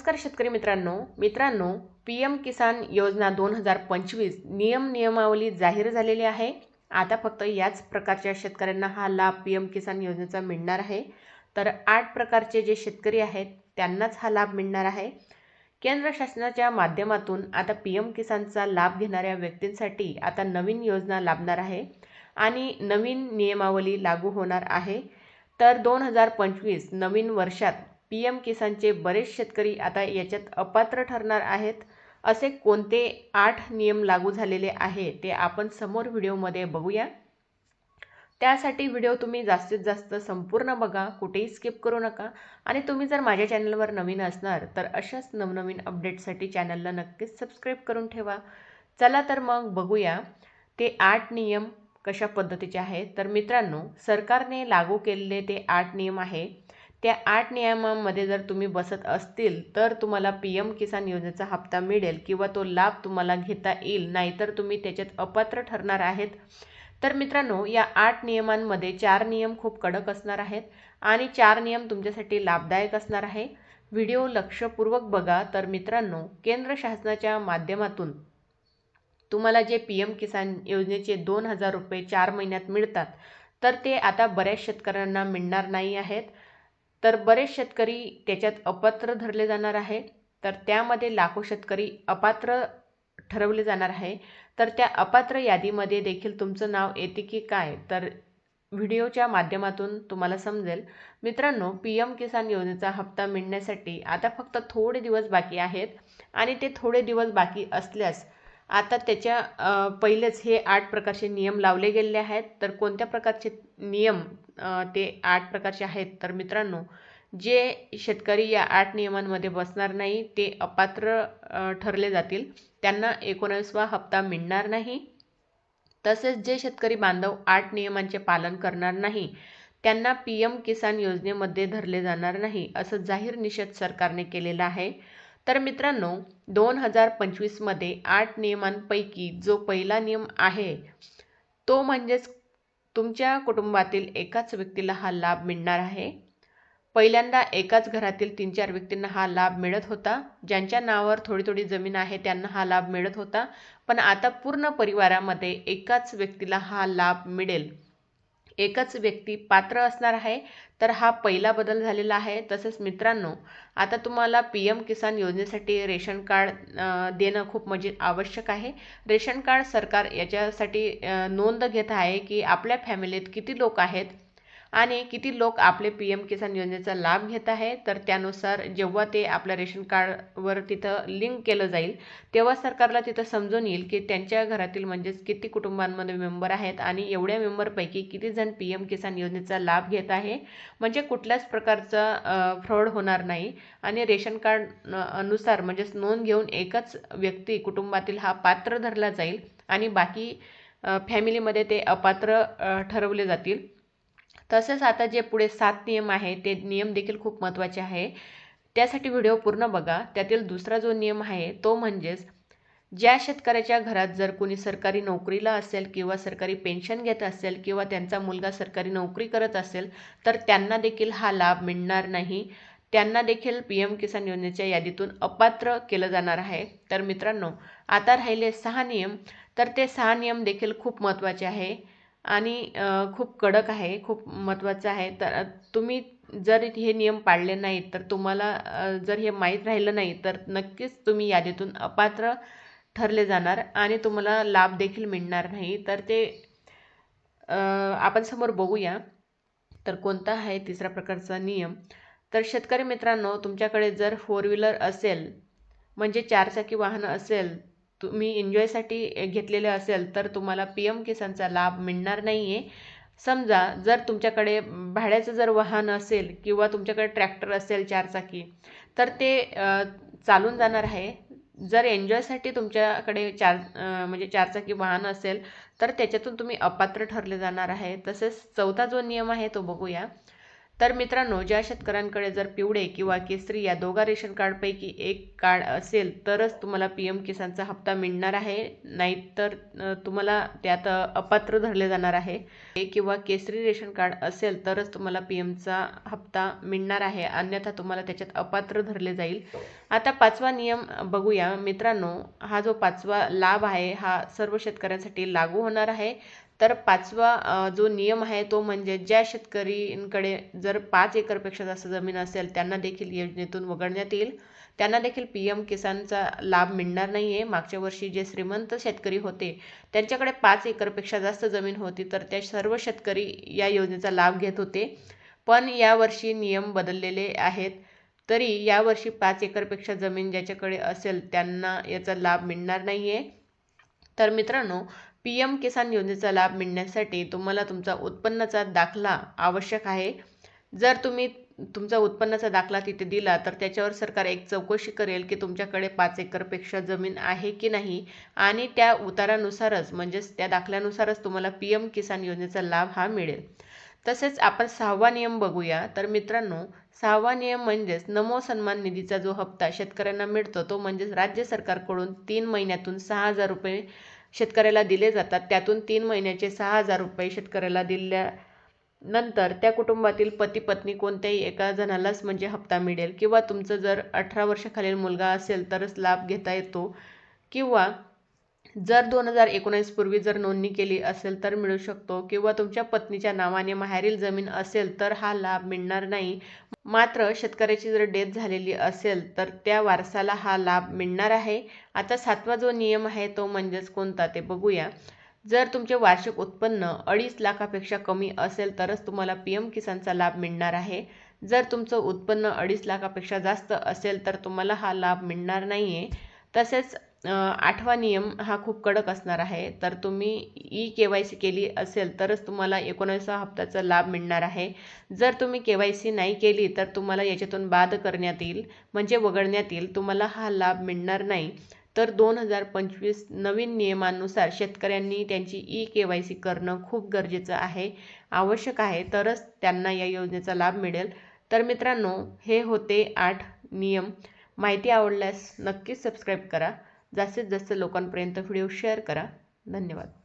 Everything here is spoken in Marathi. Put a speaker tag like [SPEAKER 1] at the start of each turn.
[SPEAKER 1] नमस्कार शेतकरी मित्रांनो. मित्रांनो पी एम किसान योजना दोन हजार पंचवीस नियम नियमावली जाहीर झालेली आहे. आता फक्त याच प्रकारच्या शेतकऱ्यांना हा लाभ पी एम किसान योजनेचा मिळणार आहे. तर आठ प्रकारचे जे शेतकरी आहेत त्यांनाच हा लाभ मिळणार आहे. केंद्र शासनाच्या माध्यमातून आता पी एम किसानचा लाभ घेणाऱ्या व्यक्तींसाठी आता नवीन योजना लाभणार आहे आणि नवीन नियमावली लागू होणार आहे. तर दोन हजार पंचवीस नवीन वर्षात पी एम किसानचे बरेच शेतकरी आता याच्यात अपात्र ठरणार आहेत असे कोणते आठ नियम लागू झालेले आहे ते आपण समोर व्हिडिओमध्ये बघूया. त्यासाठी व्हिडिओ तुम्ही जास्तीत जास्त संपूर्ण बघा कुठेही स्किप करू नका. आणि तुम्ही जर माझ्या चॅनलवर नवीन असणार तर अशाच नवनवीन अपडेटसाठी चॅनलला नक्कीच सबस्क्राईब करून ठेवा. चला तर मग बघूया ते आठ नियम कशा पद्धतीचे आहेत. तर मित्रांनो सरकारने लागू केलेले ते आठ नियम आहे. त्या आठ नियमांमध्ये जर तुम्ही बसत असतील तर तुम्हाला पी एम किसान योजनेचा हप्ता मिळेल किंवा तो लाभ तुम्हाला घेता येईल नाहीतर तुम्ही त्याच्यात अपात्र ठरणार आहेत. तर मित्रांनो या आठ नियमांमध्ये चार नियम खूप कडक असणार आहेत आणि चार नियम तुमच्यासाठी लाभदायक असणार आहे. व्हिडिओ लक्षपूर्वक बघा. तर मित्रांनो केंद्र शासनाच्या माध्यमातून तुम्हाला जे पी एम किसान योजनेचे दोन हजार रुपये चार महिन्यात मिळतात तर ते आता बऱ्याच शेतकऱ्यांना मिळणार नाही आहेत. तर बरेच शेतकरी त्याच्यात अपात्र धरले जाणार आहे. तर त्यामध्ये लाखो शेतकरी अपात्र ठरवले जाणार आहे. तर त्या अपात्र यादीमध्ये देखील तुमचं नाव येते की काय? तर व्हिडिओच्या माध्यमातून तुम्हाला समजेल. मित्रांनो पी एम किसान योजनेचा हप्ता मिळण्यासाठी आता फक्त थोडे दिवस बाकी आहेत आणि ते थोडे दिवस बाकी असल्यास आता त्याच्या पहिलेच हे आठ प्रकारचे नियम लावले गेलेले आहेत. तर कोणत्या प्रकारचे नियम ते आठ प्रकारचे आहेत? तर मित्रांनो जे शेतकरी या आठ नियमांमध्ये बसणार नाही ते अपात्र ठरले जातील. त्यांना एकोणावीसवा हप्ता मिळणार नाही. तसेच जे शेतकरी बांधव आठ नियमांचे पालन करणार नाही त्यांना पी एम किसान योजनेमध्ये धरले जाणार नाही असं जाहीर निषेध सरकारने केलेला आहे. तर मित्रांनो दोन हजार पंचवीसमध्ये आठ नियमांपैकी जो पहिला नियम आहे तो म्हणजेच तुमच्या कुटुंबातील एकाच व्यक्तीला हा लाभ मिळणार आहे. पहिल्यांदा एकाच घरातील तीन चार व्यक्तींना हा लाभ मिळत होता. ज्यांच्या नावावर थोडी थोडी जमीन आहे त्यांना हा लाभ मिळत होता. पण आता पूर्ण परिवारामध्ये एकाच व्यक्तीला हा लाभ मिळेल. एकच व्यक्ती पात्र असणार आहे. तर हा पहिला बदल झालेला आहे. तसेच मित्रांनो आता तुम्हाला पी एम किसान योजनेसाठी रेशन कार्ड देणं खूप म्हणजे आवश्यक आहे. रेशन कार्ड सरकार याच्यासाठी नोंद घेत आहे की आपल्या फॅमिलीत किती लोक आहेत? आणि किती लोक आपले पी एम किसान योजनेचा लाभ घेत आहे तर त्यानुसार जेव्हा ते आपल्या रेशन कार्डवर तिथं लिंक केलं जाईल तेव्हा सरकारला तिथं समजून येईल की त्यांच्या घरातील म्हणजेच किती कुटुंबांमध्ये मेंबर आहेत आणि एवढ्या मेंबरपैकी किती जण पी एम किसान योजनेचा लाभ घेत आहे. म्हणजे कुठल्याच प्रकारचा फ्रॉड होणार नाही. आणि रेशन कार्ड अनुसार म्हणजेच नोंद घेऊन एकच व्यक्ती कुटुंबातील हा पात्र धरला जाईल आणि बाकी फॅमिलीमध्ये ते अपात्र ठरवले जातील. तसेच आता जे पुढे सात नियम आहे ते नियम देखील खूप महत्त्वाचे आहे. त्यासाठी व्हिडिओ पूर्ण बघा. त्यातील दुसरा जो नियम आहे तो म्हणजेच ज्या शेतकऱ्याच्या घरात जर कोणी सरकारी नोकरीला असेल किंवा सरकारी पेन्शन घेत असेल किंवा त्यांचा मुलगा सरकारी नोकरी करत असेल तर त्यांना देखील हा लाभ मिळणार नाही. त्यांना देखील पी एम किसान योजनेच्या यादीतून अपात्र केलं जाणार आहे. तर मित्रांनो आता राहिले सहा नियम. तर ते सहा नियम देखील खूप महत्त्वाचे आहे. आणि खूप कडक आहे खूप महत्त्वाचं आहे. तर तुम्ही जर हे नियम पाळले नाहीत तर तुम्हाला जर हे माहीत राहिलं नाही तर नक्कीच तुम्ही यादीतून अपात्र ठरले जाणार आणि तुम्हाला लाभ देखील मिळणार नाही. तर ते आपण समोर बघूया. तर कोणता आहे तिसरा प्रकारचा नियम? तर शेतकरी मित्रांनो तुमच्याकडे जर फोर व्हीलर असेल म्हणजे चारचाकी वाहन असेल तुम्ही एन्जॉयसाठी घेतलेले असेल तर तुम्हाला पी एम किसानचा लाभ मिळणार नाही आहे समजा जर तुमच्याकडे भाड्याचं जर वाहन असेल किंवा तुमच्याकडे ट्रॅक्टर असेल चारचाकी तर ते चालून जाणार आहे. जर एन्जॉयसाठी तुमच्याकडे चार म्हणजे चारचाकी वाहन असेल तर त्याच्यातून तुम्ही अपात्र ठरले जाणार आहे. तसेच चौथा जो नियम आहे तो बघूया. तर मित्रांनो ज्या शेतकऱ्यांकडे जर पिवळे किंवा केसरी या दोघा रेशन कार्डपैकी एक कार्ड असेल तरच तुम्हाला पी एम किसानचा हप्ता मिळणार आहे. नाहीतर तुम्हाला त्यात अपात्र धरले जाणार आहे. एक किंवा केसरी रेशन कार्ड असेल तरच तुम्हाला पी एमचा हप्ता मिळणार आहे. अन्यथा तुम्हाला त्याच्यात अपात्र धरले जाईल. आता पाचवा नियम बघूया. मित्रांनो हा जो पाचवा लाभ आहे हा सर्व शेतकऱ्यांसाठी लागू होणार आहे. तर पाचवा जो नियम आहे तो म्हणजे ज्या शेतकरींकडे जर पाच एकरपेक्षा जास्त जमीन असेल त्यांना देखील योजनेतून वगळण्यात येईल. त्यांना देखील पी एम किसानचा लाभ मिळणार नाही आहे मागच्या वर्षी जे श्रीमंत शेतकरी होते त्यांच्याकडे पाच एकरपेक्षा जास्त जमीन होती तर त्या सर्व शेतकरी या योजनेचा लाभ घेत होते. पण यावर्षी नियम बदललेले आहेत. तरी यावर्षी पाच एकरपेक्षा जमीन ज्याच्याकडे असेल त्यांना याचा लाभ मिळणार नाही आहे तर मित्रांनो पी एम किसान योजनेचा लाभ मिळण्यासाठी तुम्हाला तुमचा उत्पन्नाचा दाखला आवश्यक आहे. जर तुम्ही तुमचा उत्पन्नाचा दाखला तिथे दिला तर त्याच्यावर सरकार एक चौकशी करेल की तुमच्याकडे पाच एकरपेक्षा जमीन आहे की नाही. आणि त्या उतारानुसारच म्हणजेच त्या दाखल्यानुसारच तुम्हाला पी एम किसान योजनेचा लाभ हा मिळेल. तसेच आपण सहावा नियम बघूया. तर मित्रांनो सहावा नियम म्हणजेच नमो सन्मान निधीचा जो हप्ता शेतकऱ्यांना मिळतो तो म्हणजेच राज्य सरकारकडून तीन महिन्यातून सहा हजार रुपये शेतकऱ्याला दिले जातात. त्यातून तीन महिन्याचे सहा हजार रुपये शेतकऱ्याला दिल्यानंतर त्या कुटुंबातील पती पत्नी कोणत्याही एका जणालाच म्हणजे हप्ता मिळेल. किंवा तुमचं जर अठरा वर्षाखालील मुलगा असेल तरच लाभ घेता येतो. किंवा जर दोन हजार एकोणीस पूर्वी जर नोंदणी केली असेल तर मिळू शकतो किंवा तुमच्या पत्नीच्या नावाने माहेरील जमीन असेल तर हा लाभ मिळणार नाही. मात्र शेतकऱ्याची जर डेथ झालेली असेल तर त्या वारसाला हा लाभ मिळणार आहे. आता सातवा जो नियम आहे तो म्हणजेच कोणता ते बघूया. जर तुमचे वार्षिक उत्पन्न अडीच लाखापेक्षा कमी असेल तरच तुम्हाला पी एम किसानचा लाभ मिळणार आहे. जर तुमचं उत्पन्न अडीच लाखापेक्षा जास्त असेल तर तुम्हाला हा लाभ मिळणार नाही आहे तसेच आठवा नियम हा खूप कडक असणार आहे. तर तुम्ही ई के वाय सी केली असेल तरच तुम्हाला एकोणीसवा हप्त्याचा लाभ मिळणार आहे. जर तुम्ही के वाय सी नाही केली तर तुम्हाला याच्यातून बाद करण्यात येईल. म्हणजे वगळण्यात येईल. तुम्हाला हा लाभ मिळणार नाही. तर दोन हजार पंचवीस नवीन नियमानुसार शेतकऱ्यांनी त्यांची ई के वाय सी करणं खूप गरजेचं आहे आवश्यक आहे. तरच त्यांना या योजनेचा लाभ मिळेल. तर मित्रांनो हे होते आठ नियम. माहिती आवडल्यास नक्कीच सबस्क्राईब करा. जास्तीत जास्त लोकांपर्यंत व्हिडिओ शेअर करा. धन्यवाद.